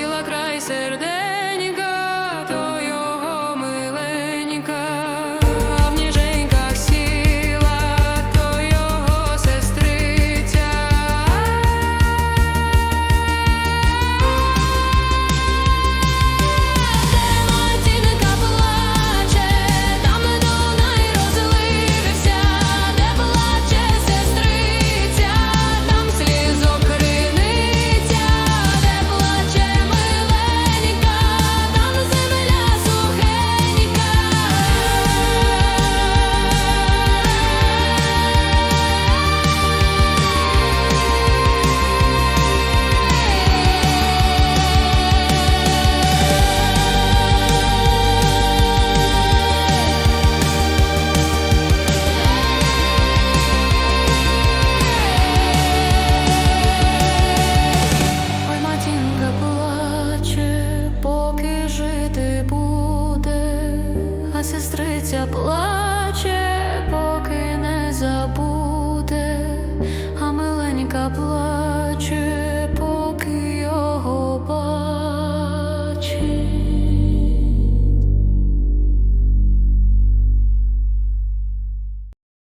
сіла край серденька, сестриця плаче, поки не забуде, а миленька плаче.